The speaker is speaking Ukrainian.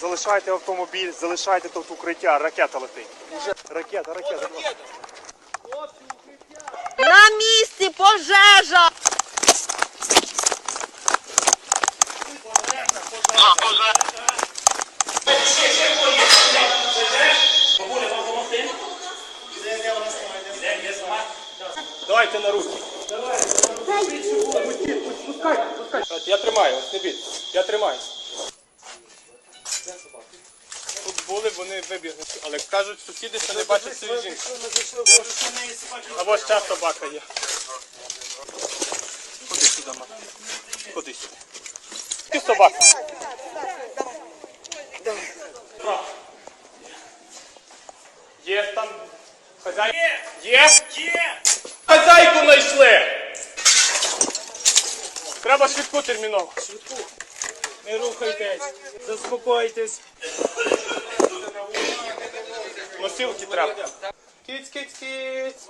залишайте автомобіль, залишайте тут укриття, ракета летить. Уже ракета, ракета. На місці пожежа! Давайте на руки. Пускайте, пускайте. Я тримаю, не бійте. Я тримаю. Тут були, вони вибігли. Але кажуть, сусіди, що не бачать цієї жінки. Або ще собака є. Ходи сюди, мати. Ходи сюди. Ти собака. Є там хазяйка? Є? Є! Хазяйку знайшли! Треба швидку терміново. Швидку. Не рухайтесь. Заспокойтесь носилки треба. Кіць, кіць, кіць.